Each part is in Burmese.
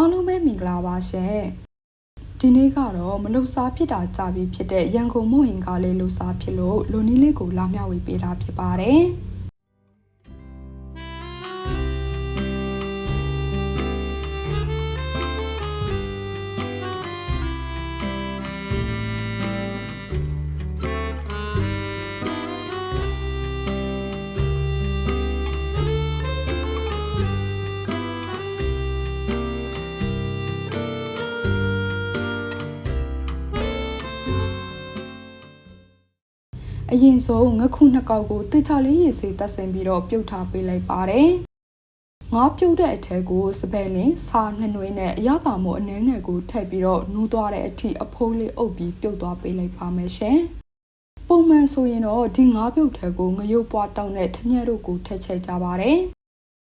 အားလုံးပဲမင်္ဂလာပါရှင်ဒီနေ့ကတော့မလုစားဖြစ်တာကြာပြီဖြစ်တဲ့ရန်ကုန်မို့ဟင်ကားလေးလုစားဖြစ်လို့လူနီးလေးကိုလာမျှဝေပေးတာဖြစ်ပါတယ် အရင်ဆုံးငခုနှစ်ကောက်ကိုတေချာလေးရေစေးတက်ဆင်ပြီးတော့ပြုတ်ထားပေးလိုက်ပါတယ်ငါးပြုတ်တဲ့အထက်ကိုစပယ်လင်စာနှစ်နွေးနဲ့အရသာမို့အနှဲငယ်ကိုထည့်ပြီးတော့နူးသွားတဲ့အထိအဖိုးလေးအုပ်ပြီးပြုတ်သွားပေးလိုက်ပါမယ်ရှင်ပုံမှန်ဆိုရင်တော့ဒီငါးပြုတ်ထက်ကိုငရုတ်ပွားတောင်းတဲ့ထညက်တို့ကိုထည့်ချက်ကြပါတယ်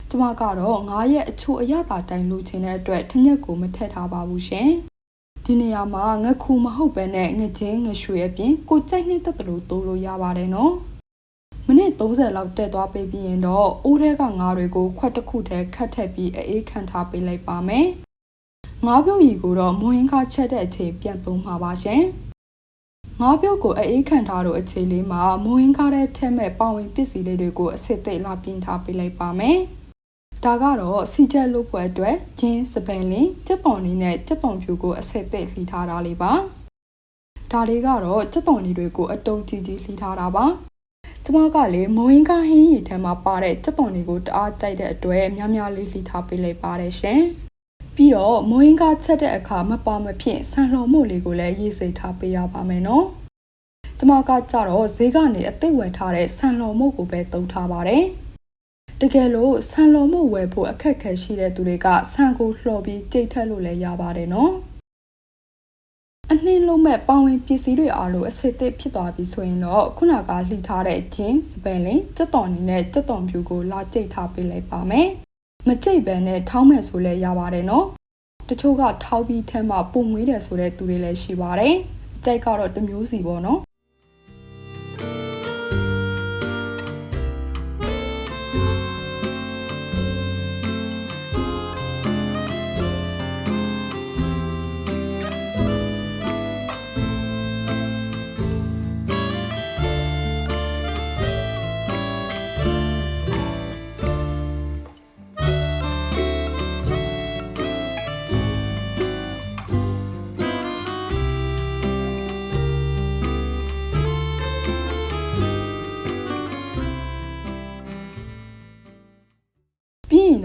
ကျမကတော့ငါးရဲ့အချိုအရသာတိုင်းလူချင်းတဲ့အတွက်ထညက်ကိုမထည့်ထားပါဘူးရှင် ဒီနေရာမှာငခုမဟုတ်ပဲနဲ့ငချင်းငရွှေအပြင်ကိုကြိုက်နေတဲ့တလို့တိုးလို့ရပါတယ်နော်မိနစ်30လောက်တက်သွားပေးပြီးရင်တော့အိုးထဲကငါးတွေကိုခွက်တစ်ခုတည်းခတ်ထက်ပြီးအေးခံထားပေးလိုက်ပါမယ်ငါးပြုတ်ရီကိုတော့မွင်းကားချက်တဲ့အချိန်ပြန်သုံးမှာပါရှင်ငါးပြုတ်ကိုအေးခံထားတော့အခြေလေးမှာမွင်းကားတဲ့ထဲမဲ့ပေါဝင်ပစ္စည်းလေးတွေကိုအစ်စ်သိလာပြင်ထားပေးလိုက်ပါမယ် ဒါကတော့စီချက်လို့ပွဲအတွက်ဂျင်းစပန်လင်ကြက်သွန်လေးနဲ့ကြက်သွန်ဖြူကိုအဆက်သိလှီထားတာလေးပါဒါလေးကတော့ကြက်သွန်လေးတွေကိုအတုံးကြီးကြီးလှီထားတာပါကျမကလေမဝင်းကားဟင်းရီထဲမှာပါတဲ့ကြက်သွန်လေးကိုတအားကြိုက်တဲ့အတွက်များများလေးလှီထားပေးလိုက်ပါတယ်ရှင်ပြီးတော့မဝင်းကားချက်တဲ့အခါမပါမဖြစ်ဆန်လှော်မှုလေးကိုလည်းရေးစိတ်ထားပေးရပါမယ်နော်ကျမကကြတော့ဈေးကနေအသိဝယ်ထားတဲ့ဆန်လှော်မှုကိုပဲတုံးထားပါတယ် တကယ်လို့ဆန်လုံမှုဝယ်ဖို့အခက်ခဲရှိတဲ့သူတွေကဆန်ကိုလှော်ပြီးကြိတ်ထက်လို့လည်းရပါတယ်နော်အနှင်းလုံးမဲ့ပေါဝင်ပစ္စည်းတွေအားလို့အစစ်အသစ်ဖြစ်သွားပြီဆိုရင်တော့ခုနကလှီထားတဲ့ဂျင်းစပယ်လင်စက်တော်နီနဲ့စက်တော်ဖြူကိုလာကြိတ်ထားပေးလိုက်ပါမယ်မကြိတ်ပဲနဲ့ထောင်းမဲ့ဆိုလည်းရပါတယ်နော်တချို့ကထောက်ပြီးထဲမှာပုံမွေးတယ်ဆိုတဲ့သူတွေလည်းရှိပါတယ်ကြိုက်ကတော့တစ်မျိုးစီပေါ့နော်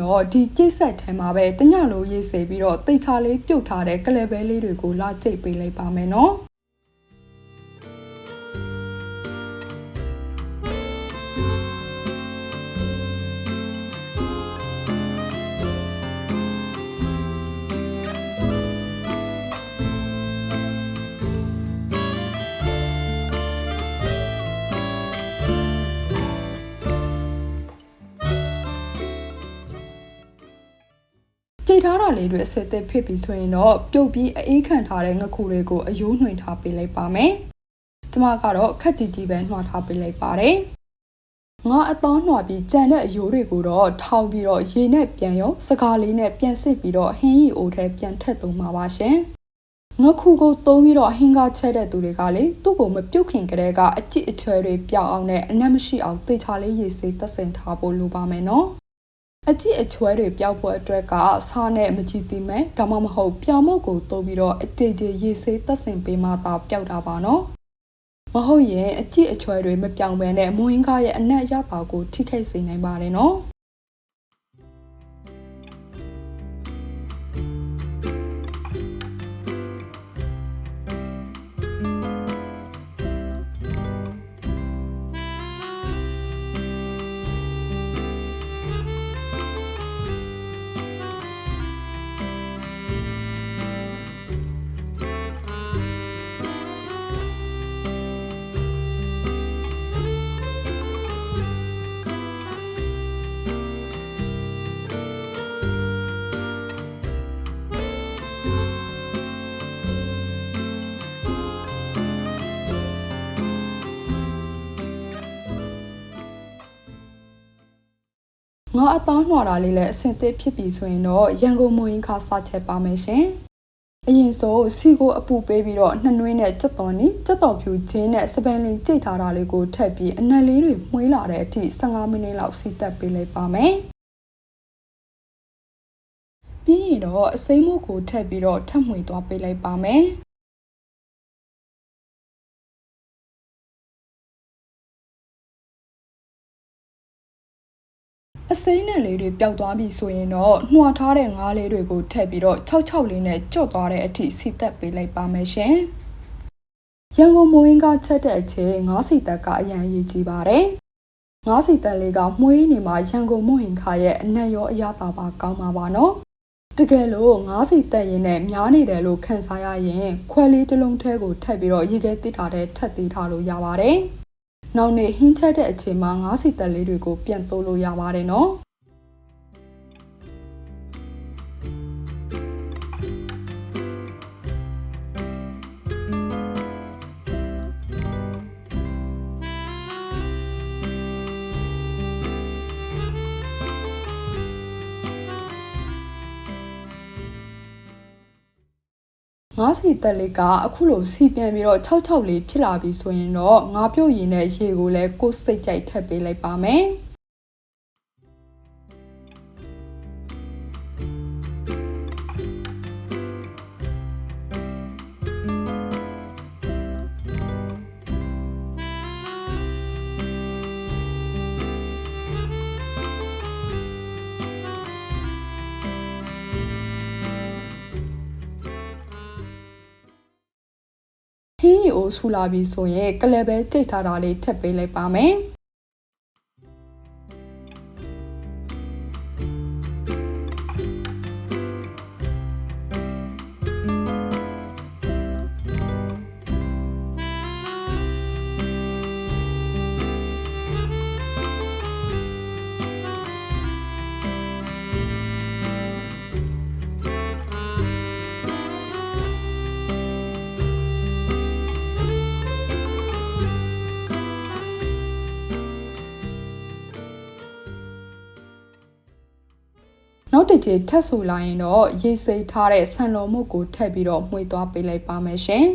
တော့ဒီကြိတ်ဆက်ထဲမှာပဲတညလုံးရေးစေပြီးတော့တိတ်ချလေးပြုတ်ထားတဲ့ကလဲဘဲလေးတွေကိုလာကြိတ်ပေးလိုက်ပါမယ်နော် ထားတာလေးတွေအစစ်အသစ်ဖြစ်ပြီးဆိုရင်တော့ပြုတ်ပြီးအေးခံထားတဲ့ငခုတွေကိုအယိုးနှွင်ထားပေးလိုက်ပါမယ်။ကျမကတော့ခက်ကြည့်ကြည့်ပဲနှွာထားပေးလိုက်ပါတယ်။ငါအသောနှွာပြီးကြံတဲ့အယိုးတွေကိုတော့ထောင်ပြီးတော့ရေနဲ့ပြန်ရောစကားလေးနဲ့ပြန်စစ်ပြီးတော့ဟင်းရီအိုထဲပြန်ထက်သုံးပါပါရှင်။ငခုကိုသုံးပြီးတော့ဟင်းကားချက်တဲ့သူတွေကလေသူ့ကိုမပြုတ်ခင်ကလေးကအကြည့်အချွဲတွေပြောင်းအောင်နဲ့အနက်မရှိအောင်တေချာလေးရေစေးသက်ဆင်ထားဖို့လိုပါမယ်နော်။ အကြည့်အချွဲတွေပျောက်ဖို့အတွက်ကစားနဲ့မကြည့်သိမဲ့ဒါမှမဟုတ်ပြောင်းမုတ်ကိုတိုးပြီးတော့အကြိတ်ကြရေဆေးသက်ဆင်ပေးမှသာပျောက်တာပါနော်မဟုတ်ရင်အကြည့်အချွဲတွေမပြောင်းဘဲနဲ့မွင်းကားရဲ့အနက်ရပါကိုထိခိုက်စေနိုင်ပါတယ်နော် ငါအသားနှွာတာလေးလည်းအဆင်သင့်ဖြစ်ပြီဆိုရင်တော့ရန်ကုန်မွေးခါစချက်ပါမယ်ရှင်အရင်ဆုံးစီကိုအပူပေးပြီးတော့နှစ်နွေးနဲ့ကြက်တော်နီကြက်တော်ဖြူချင်းနဲ့စပန်လင်ကြိတ်ထားတာလေးကိုထည့်ပြီးအနက်လေးတွေမှုေးလာတဲ့အထိ15မိနစ်လောက်စီတက်ပေးလိုက်ပါမယ်ပြီးရင်တော့အစိမ်းမုတ်ကိုထည့်ပြီးတော့ထပ်မှွေသွားပေးလိုက်ပါမယ် အစိမ်းနဲ့လေးတွေပျောက်သွားပြီဆိုရင်တော့နှွာထားတဲ့ငါးလေးတွေကိုထည့်ပြီးတော့66လေးနဲ့ကြော့သွားတဲ့အထိစီတက်ပေးလိုက်ပါမယ်ရှင်။ရန်ကုန်မိုးရင်းကချက်တဲ့အချိန်ငါးစီတက်ကအရန်ရည်ကြီးပါတယ်။ငါးစီတက်လေးကမှုေးနေမှာရန်ကုန်မိုးဟင်ခါရဲ့အနက်ရောအရသာပါကောင်းပါပါနော်။တကယ်လို့ငါးစီတက်ရင်နဲ့များနေတယ်လို့ခံစားရရင်ခွဲလေးတစ်လုံးထဲကိုထည့်ပြီးတော့ရေခဲတစ်ထားတဲ့ထက်သေးထားလို့ရပါတယ်။ နောက်နေ့ဟင်းချက်တဲ့အချိန်မှာငါးစီတက်လေးတွေကိုပြန်တိုးလို့ရပါတယ်နော် ငါးစီတက်လေးကအခုလိုစီပြန်ပြီးတော့66လေးဖြစ်လာပြီဆိုရင်တော့ငါးပြုတ်ရည်နဲ့ရေကိုလည်းကိုယ်စိတ်ကြိုက်ထပ်ပေးလိုက်ပါမယ် ဟင်းရီအိုဆူလာပြီဆိုရင်ကလယ်ပဲကြိတ်ထားတာလေးထပ်ပေးလိုက်ပါမယ် နောက်တစ်ကြိမ်ထပ်ဆူလာရင်တော့ရေစိတ်ထားတဲ့ဆန်တော်မုတ်ကိုထည့်ပြီးတော့မှွေသွားပေးလိုက်ပါမယ်ရှင်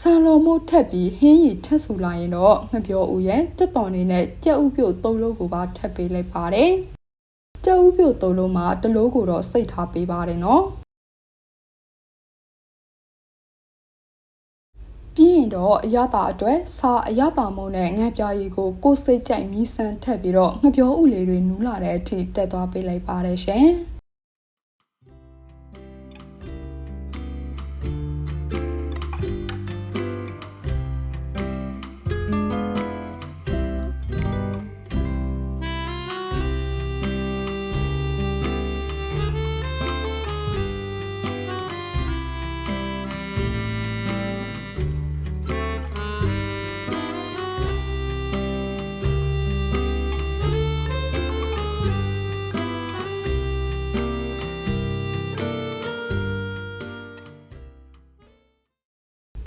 ဆန်လုံးမို့ထက်ပြီးဟင်းရီထက်ဆူလာရင်တော့ငပြောဦးရဲ့ကြက်တော်နေနဲ့ကြက်ဥပြုတ်သုံးလုံးကိုပါထပ်ပေးလိုက်ပါတယ်။ ကြက်ဥပြုတ်သုံးလုံးမှာတလို့ကိုတော့စိတ်ထားပေးပါတယ်နော်ပြီးရင်တော့အရသာအတွက်စာအရသာမုံနဲ့ငှက်ပြားရည်ကိုကိုစိတ်ကြိုက်မီးစမ်းထက်ပြီးတော့ငပြောဥလေးတွေနူးလာတဲ့အထိတက်သွားပေးလိုက်ပါတယ်ရှင်။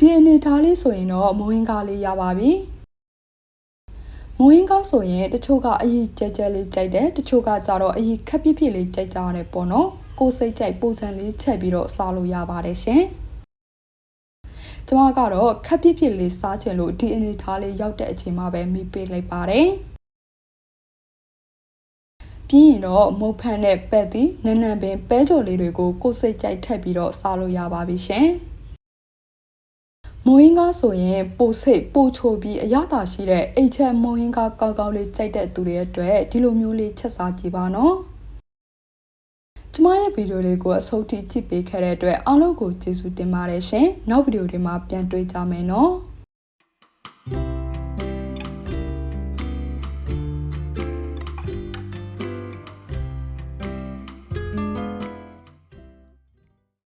ဒီအနေထားလေးဆိုရင်တော့မိုးရင်းကားလေးရပါပြီမိုးရင်းကားဆိုရင်တချို့ကအရင်ကြဲကြဲလေးကြိုက်တယ်တချို့ကကြတော့အရင်ခက်ပြစ်ပြစ်လေးကြိုက်ကြရတယ်ပေါ့နော်ကိုစိတ်ကြိုက်ပုံစံလေးချက်ပြီးတော့စားလို့ရပါတယ်ရှင်ကျမကတော့ခက်ပြစ်ပြစ်လေးစားချင်လို့ဒီအနေထားလေးရောက်တဲ့အချိန်မှာပဲမိပေးလိုက်ပါတယ်ပြီးရင်တော့မုတ်ဖန်နဲ့ပက်သည်နန်းနန်းပင်ပဲကြော်လေးတွေကိုကိုစိတ်ကြိုက်ထက်ပြီးတော့စားလို့ရပါပြီရှင်။ မိုးရင်းကားဆိုရင်ပိုစိတ်ပိုချိုပြီးအရသာရှိတဲ့အိတ်ချက်မိုးရင်းကားကောင်းကောင်းလေးကြိုက်တဲ့သူတွေအတွက်ဒီလိုမျိုးလေးချက်စားကြည့်ပါနော်ကျမရဲ့ဗီဒီယိုလေးကိုအဆုံးထိကြည့်ပေးခဲ့တဲ့အတွက်အားလုံးကိုကျေးဇူးတင်ပါတယ်ရှင်နောက်ဗီဒီယိုတွေမှာပြန်တွေ့ကြမယ်နော်